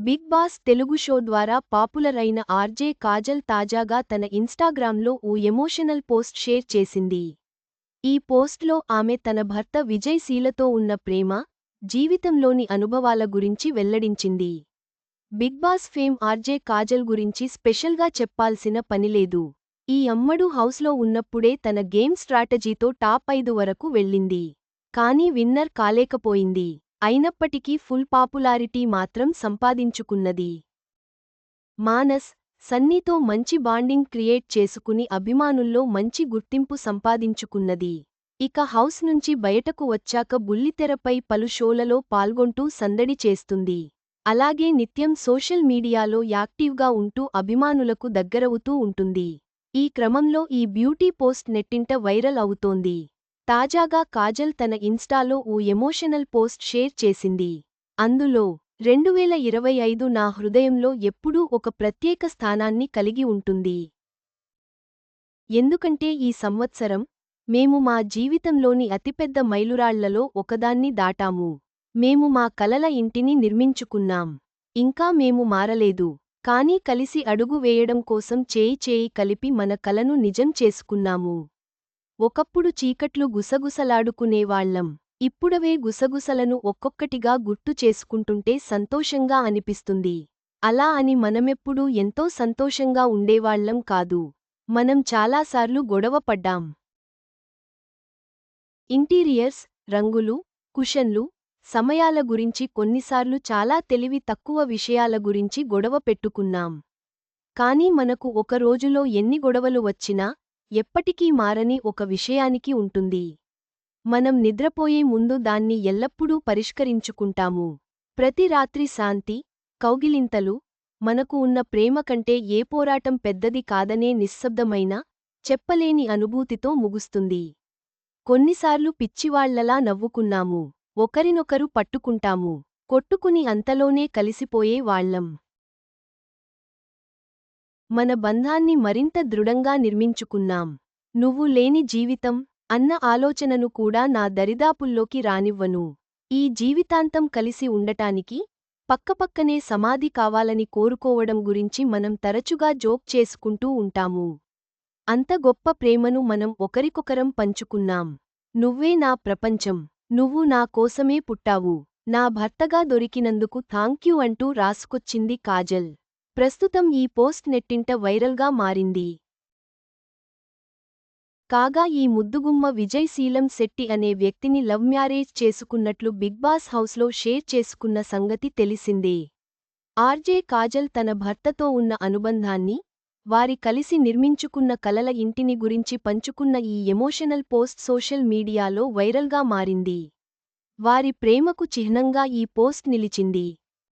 Big boss Telugu show ద్వారా popular అయిన RJ Kajal తాజాగా తన ఇన్స్టాగ్రామ్లో ఓ ఎమోషనల్ పోస్ట్ షేర్ చేసింది. ఈ పోస్ట్లో ఆమె తన భర్త విజయ్ శీలతో ఉన్న ప్రేమ జీవితంలోని అనుభవాల గురించి వెల్లడించింది. Big boss fame RJ Kajal గురించి స్పెషల్గా చెప్పాల్సిన పనిలేదు ఈ అమ్మడు హౌస్లో ఉన్నప్పుడే తన గేమ్ స్ట్రాటజీతో టాప్ ఐదు వరకు వెళ్ళింది. కానీ విన్నర్ కాలేకపోయింది. అయినప్పటికీ ఫుల్ పాపులారిటీ మాత్రం సంపాదించుకున్నది. మానస్ సన్నీతో మంచి బాండింగ్ క్రియేట్ చేసుకుని అభిమానుల్లో మంచి గుర్తింపు సంపాదించుకున్నది. ఇక హౌస్ నుంచి బయటకు వచ్చాక బుల్లితెరపై పలు షోలలో పాల్గొంటూ సందడి చేస్తుంది. అలాగే నిత్యం సోషల్ మీడియాలో యాక్టివ్గా ఉంటూ అభిమానులకు దగ్గరవుతూ ఉంటుంది. ఈ క్రమంలో ఈ బ్యూటీ పోస్ట్ నెట్టింట వైరల్ అవుతోంది. తాజాగా కాజల్ తన ఇన్స్టాలో ఓ ఎమోషనల్ పోస్ట్ షేర్ చేసింది. అందులో రెండువేల ఇరవై ఐదు నా హృదయంలో ఎప్పుడూ ఒక ప్రత్యేక స్థానాన్ని కలిగి ఉంటుంది. ఎందుకంటే ఈ సంవత్సరం మేము మా జీవితంలోని అతిపెద్ద మైలురాళ్ళలో ఒకదాన్ని దాటాము. మేము మా కలల ఇంటిని నిర్మించుకున్నాం. ఇంకా మేము మారలేదు. కానీ కలిసి అడుగు వేయడం కోసం చేయి చేయి కలిపి మన కలను నిజం చేసుకున్నాము. ఒకప్పుడు చీకట్లు గుసగుసలాడుకునేవాళ్ళం ఇప్పుడవే గుసగుసలను ఒక్కొక్కటిగా గుర్తు చేసుకుంటుంటే సంతోషంగా అనిపిస్తుంది. అలా అని మనమెప్పుడూ ఎంతో సంతోషంగా ఉండేవాళ్ళం కాదు. మనం చాలాసార్లు గొడవపడ్డాం ఇంటీరియర్స్ రంగులు కుషన్లు సమయాల గురించి కొన్నిసార్లు చాలా తెలివి తక్కువ విషయాల గురించి గొడవ పెట్టుకున్నాం. కానీ మనకు ఒక రోజులో ఎన్ని గొడవలు వచ్చినా ఎప్పటికీ మారని ఒక విషయానికి ఉంటుంది. మనం నిద్రపోయే ముందు దాన్ని ఎల్లప్పుడూ పరిష్కరించుకుంటాము. ప్రతి రాత్రి శాంతి కౌగిలింతలు మనకు ఉన్న ప్రేమ కంటే ఏ పోరాటం పెద్దది కాదనే నిశ్శబ్దమైన చెప్పలేని అనుభూతితో ముగుస్తుంది. కొన్నిసార్లు పిచ్చివాళ్ళలా నవ్వుకున్నాము. ఒకరినొకరు పట్టుకుంటాము. కొట్టుకుని అంతలోనే కలిసిపోయే వాళ్ళం మన బంధాన్ని మరింత దృఢంగా నిర్మించుకున్నాం. నువ్వు లేని జీవితం అన్న ఆలోచనను కూడా నా దరిదాపుల్లోకి రానివ్వను. ఈ జీవితాంతం కలిసి ఉండటానికి పక్కపక్కనే సమాధి కావాలని కోరుకోవడం గురించి మనం తరచుగా జోక్ చేసుకుంటూ ఉంటాము. అంత గొప్ప ప్రేమను మనం ఒకరికొకరం పంచుకున్నాం. నువ్వే నా ప్రపంచం. నువ్వు నా కోసమే పుట్టావు. నా భర్తగా దొరికినందుకు థాంక్యూ అంటూ రాసుకొచ్చింది కాజల్. ప్రస్తుతం ఈ పోస్ట్ నెట్టింట వైరల్గా మారింది. కాగా ఈ ముద్దుగుమ్మ విజయ్ శీలం శెట్టి అనే వ్యక్తిని లవ్ మ్యారేజ్ చేసుకున్నట్లు బిగ్ బాస్ హౌస్లో షేర్ చేసుకున్న సంగతి తెలిసిందే. ఆర్జే కాజల్ తన భర్తతో ఉన్న అనుబంధాన్ని వారి కలిసి నిర్మించుకున్న కలల ఇంటిని గురించి పంచుకున్న ఈ ఎమోషనల్ పోస్ట్ సోషల్ మీడియాలో వైరల్గా మారింది. వారి ప్రేమకు చిహ్నంగా ఈ పోస్ట్ నిలిచింది.